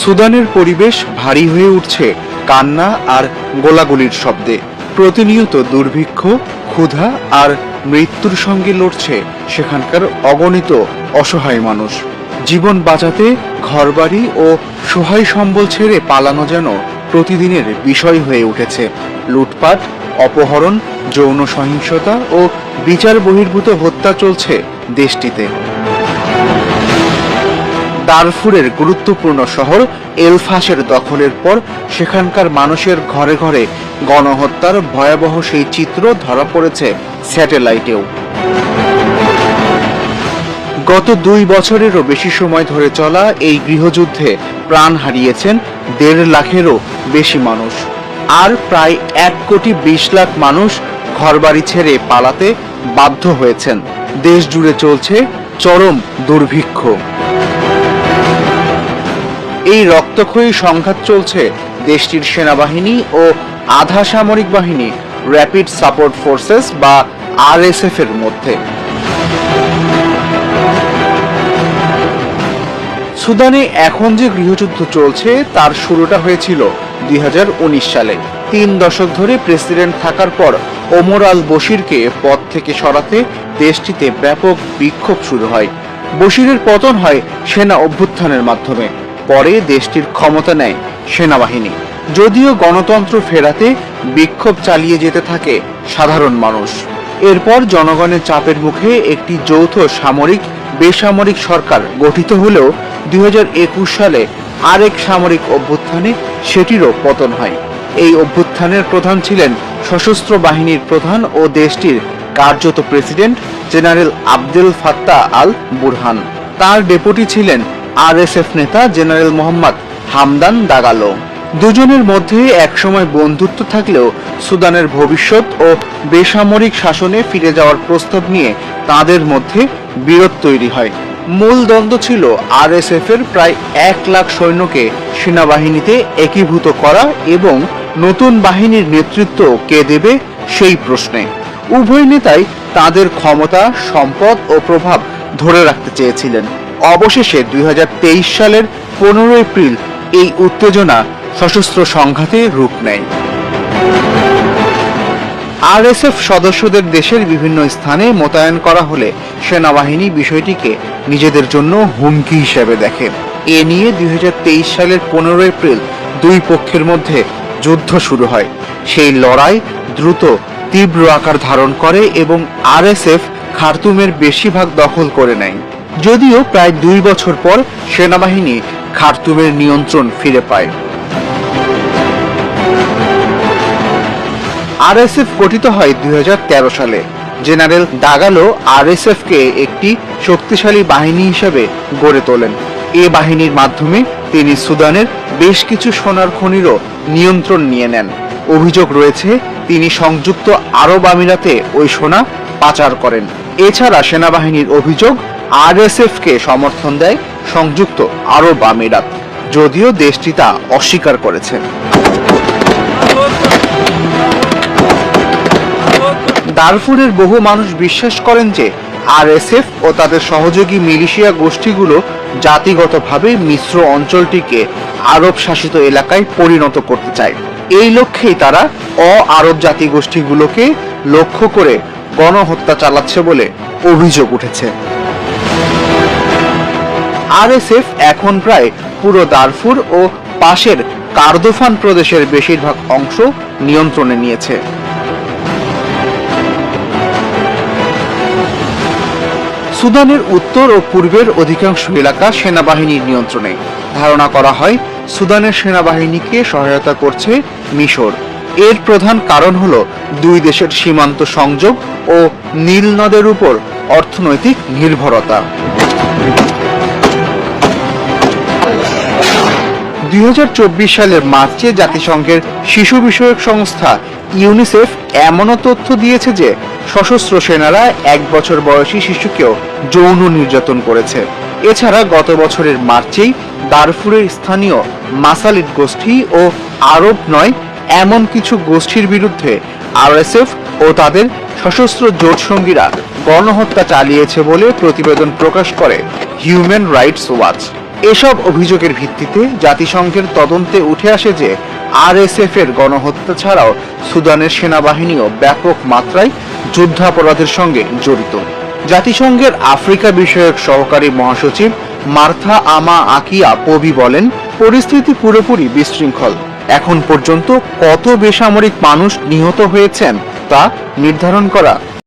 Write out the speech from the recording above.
সুদানের পরিবেশ ভারী হয়ে উঠছে কান্না আর গোলাগুলির শব্দে। প্রতিনিয়ত দুর্ভিক্ষ, ক্ষুধা আর মৃত্যুর সঙ্গে লড়ছে সেখানকার অগণিত অসহায় মানুষ। জীবন বাঁচাতে ঘরবাড়ি ও সহায় সম্বল ছেড়ে পালানো যেন প্রতিদিনের বিষয় হয়ে উঠেছে। লুটপাট, অপহরণ, যৌন সহিংসতা ও বিচার বহির্ভূত হত্যা চলছে দেশটিতে। দারফুরের গুরুত্বপূর্ণ শহর এলফাসের দখলের পর সেখানকার মানুষের ঘরে ঘরে গণহত্যার ভয়াবহ সেই চিত্র ধরা পড়েছে স্যাটেলাইটেও। গত দুই বছরেরও বেশি সময় ধরে চলা এই গৃহযুদ্ধে প্রাণ হারিয়েছেন দেড় লাখেরও বেশি মানুষ। আর প্রায় এক কোটি বিশ লাখ মানুষ ঘরবাড়ি ছেড়ে পালাতে বাধ্য হয়েছেন। দেশ জুড়ে চলছে চরম দুর্ভিক্ষ। এই রক্তক্ষয়ী সংঘাত চলছে দেশটির সেনাবাহিনী ও আধা সামরিক বাহিনী র্যাপিড সাপোর্ট ফোর্সেস বা আরএসএফ এর মধ্যে। সুদানে এখন যে গৃহযুদ্ধ চলছে, তার শুরুটা হয়েছিল দুই হাজার উনিশ সালে। তিন দশক ধরে প্রেসিডেন্ট থাকার পর ওমর আল বশিরকে পদ থেকে সরাতে দেশটিতে ব্যাপক বিক্ষোভ শুরু হয়। বশিরের পতন হয় সেনা অভ্যুত্থানের মাধ্যমে। পরে দেশটির ক্ষমতা নেয় সেনাবাহিনী। যদিও গণতন্ত্র ফেরাতে বিক্ষোভ চালিয়ে যেতে থাকে সাধারণ মানুষ। এরপর জনগণের চাপের মুখে একটি যৌথ সামরিক, বেসামরিক সরকার গঠিত হলেও দু হাজার একুশ সালে আরেক সামরিক অভ্যুত্থানে সেটিরও পতন হয়। এই অভ্যুত্থানের প্রধান ছিলেন সশস্ত্র বাহিনীর প্রধান ও দেশটির কার্যত president general Abdul Fattah al Burhan তার ডেপুটি ছিলেন আরএসএফ নেতা জেনারেল মোহাম্মদ হামদান দাগালো। দুজনের মধ্যে একসময় বন্ধুত্ব থাকলেও সুদানের ভবিষ্যৎ ও বেসামরিক শাসনে ফিরে যাওয়ার প্রস্তাব নিয়ে তাদের মধ্যে বিরোধ তৈরি হয়। মূল দ্বন্দ্ব ছিল আরএসএফ এর প্রায় এক লাখ সৈন্যকে সেনাবাহিনীতে একীভূত করা এবং নতুন বাহিনীর নেতৃত্ব কে দেবে সেই প্রশ্নে। উভয় নেতাই তাদের ক্ষমতা, সম্পদ ও প্রভাব ধরে রাখতে চেয়েছিলেন। অবশেষে দুই হাজার তেইশ সালের পনেরো এপ্রিল এই উত্তেজনা সশস্ত্র সংঘাতে রূপ নেয়। আরএসএফ সদস্যদের দেশের বিভিন্ন স্থানে মোতায়েন করা হলে সেনাবাহিনী বিষয়টিকে নিজেদের জন্য হুমকি হিসেবে দেখে। এ নিয়ে দুই হাজার তেইশ সালের পনেরো এপ্রিল দুই পক্ষের মধ্যে যুদ্ধ শুরু হয়। সেই লড়াই দ্রুত, তীব্র আকার ধারণ করে এবং আরএসএফ খার্তুমের বেশিরভাগ দখল করে নেয়। যদিও প্রায় দুই বছর পর সেনাবাহিনী খার্তুমের নিয়ন্ত্রণ ফিরে পায়। আরএসএফ গঠিত হয় দুই সালে। জেনারেল দাগালো আরএসএফ কে একটি শক্তিশালী বাহিনী হিসেবে গড়ে তোলেন। এ বাহিনীর মাধ্যমে তিনি সুদানের বেশ কিছু সোনার খনিরও নিয়ন্ত্রণ নিয়ে নেন। অভিযোগ রয়েছে, তিনি সংযুক্ত আরব আমিরাতে ওই সোনা পাচার করেন। এছাড়া সেনাবাহিনীর অভিযোগ আরএসএফ কে সমর্থন দেয় সংযুক্ত আরব আমিরাত, যদিও দেশটি তা অস্বীকার করেছে। দারফুরের বহু মানুষ বিশ্বাস করেন যে আরএসএফ ও তাদের সহযোগী মিলিশিয়া গোষ্ঠীগুলো জাতিগতভাবে মিশ্র অঞ্চলটিকে আরব শাসিত এলাকায় পরিণত করতে চায়। এই লক্ষ্যেই তারা অ আরব জাতিগোষ্ঠীগুলোকে লক্ষ্য করে গণহত্যা চালাচ্ছে বলে অভিযোগ উঠেছে। আরএসএফ এখন প্রায় পুরো দারফুর ও পাশের কার্দোফান প্রদেশের বেশিরভাগ অংশ নিয়ন্ত্রণে নিয়েছে। সুদানের উত্তর ও পূর্বের অধিকাংশ এলাকা সেনাবাহিনীর নিয়ন্ত্রণে। ধারণা করা হয়, সুদানের সেনাবাহিনীকে সহায়তা করছে মিশর। এর প্রধান কারণ হল দুই দেশের সীমান্ত সংযোগ ও নীল নদের উপর অর্থনৈতিক নির্ভরতা। দুই হাজার চব্বিশ সালের মার্চে জাতিসংঘের শিশু বিষয়ক সংস্থা ইউনিসেফ এমনও তথ্য দিয়েছে যে সশস্ত্র সেনারা এক বছর বয়সী শিশুকেও যৌন নির্যাতন করেছে। এছাড়া গত বছরের মার্চেই দারফুরের স্থানীয় মাসালিট গোষ্ঠী ও আরব নয়, এমন কিছু গোষ্ঠীর বিরুদ্ধে আরএসএফ ও তাদের সশস্ত্র জোট সঙ্গীরা গণহত্যা চালিয়েছে বলে প্রতিবেদন প্রকাশ করে হিউম্যান রাইটস ওয়াচ। এসব অভিযোগের ভিত্তিতে জাতিসংঘের তদন্তে উঠে আসে যে আরএসএফ এর গণহত্যা ছাড়াও সুদানের সেনাবাহিনীও ব্যাপক মাত্রায় যুদ্ধাপরাধের সঙ্গে জড়িত। জাতিসংঘের আফ্রিকা বিষয়ক সহকারী মহাসচিব মার্থা আমা আকিয়া পবি বলেন, পরিস্থিতি পুরোপুরি বিশৃঙ্খল। এখন পর্যন্ত কত বেসামরিক মানুষ নিহত হয়েছেন তা নির্ধারণ করা